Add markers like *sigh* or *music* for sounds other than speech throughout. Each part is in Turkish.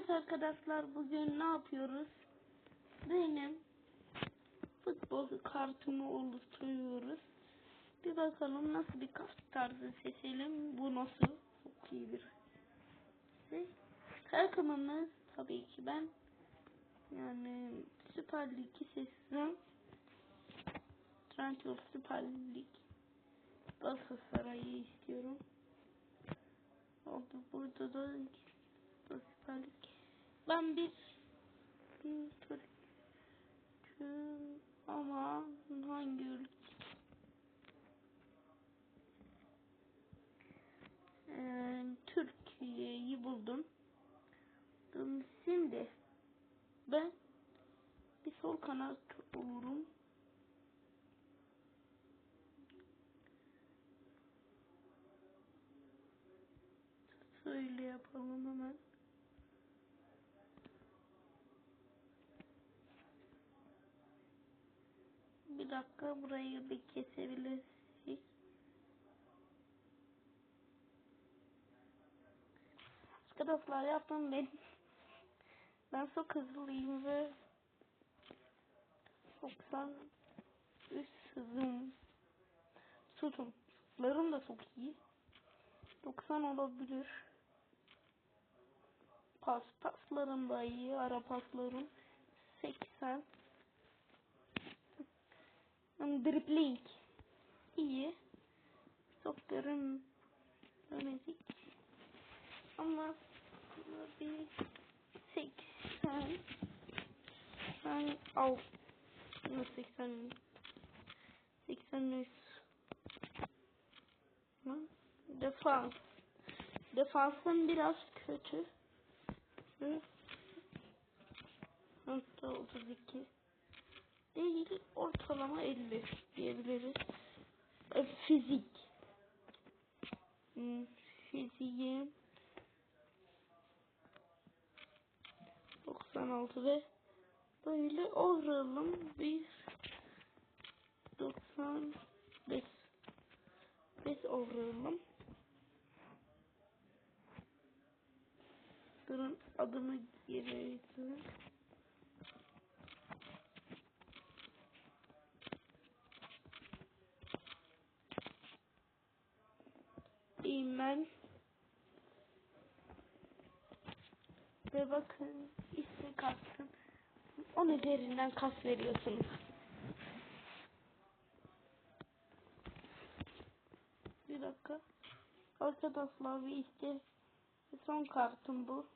Evet arkadaşlar bugün ne yapıyoruz? Benim futbol kartımı oluşturuyoruz. Bir bakalım nasıl bir kart tarzı seçelim. Bu nasıl? Çok iyi bir şey. Takımımız tabii ki ben yani Süper Lig'i seçsem Trendyol Süper Lig Galatasaray'ı istiyorum. Oldu burada da Süper Lig. Ben bir bir Türk'üm ama hangi ülke? Ee, Türkiye'yi buldum. Şimdi ben bir sol kanat olurum. Şöyle yapalım hemen. Bir dakika burayı bir kesebiliriz. Arkadaşlar yaptım ben. *laughs* Ben çok hızlıyım ve 90 üst hızım. Tutum. Da çok iyi. 90 olabilir. Pas paslarım da iyi. Ara paslarım 80. Yani dribbling. İyi. Stoplarım önezik. Ama bir 80 ben al. 80 83 defans. Defansım biraz kötü. Hatta 32 değil ortalama 50 diyebiliriz. E, fizik. Hmm, fiziğim 96 ve böyle overall'ım bir 95 5 overall'ım Durun adımı gireyim. İyiyim ben. Ve bakın ismi kastım. Onun üzerinden kas veriyorsunuz. Bir dakika. Arkadaşlar bir işte son kartım bu.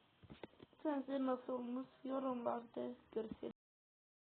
Sence nasıl olmuş? Yorumlarda görüşelim.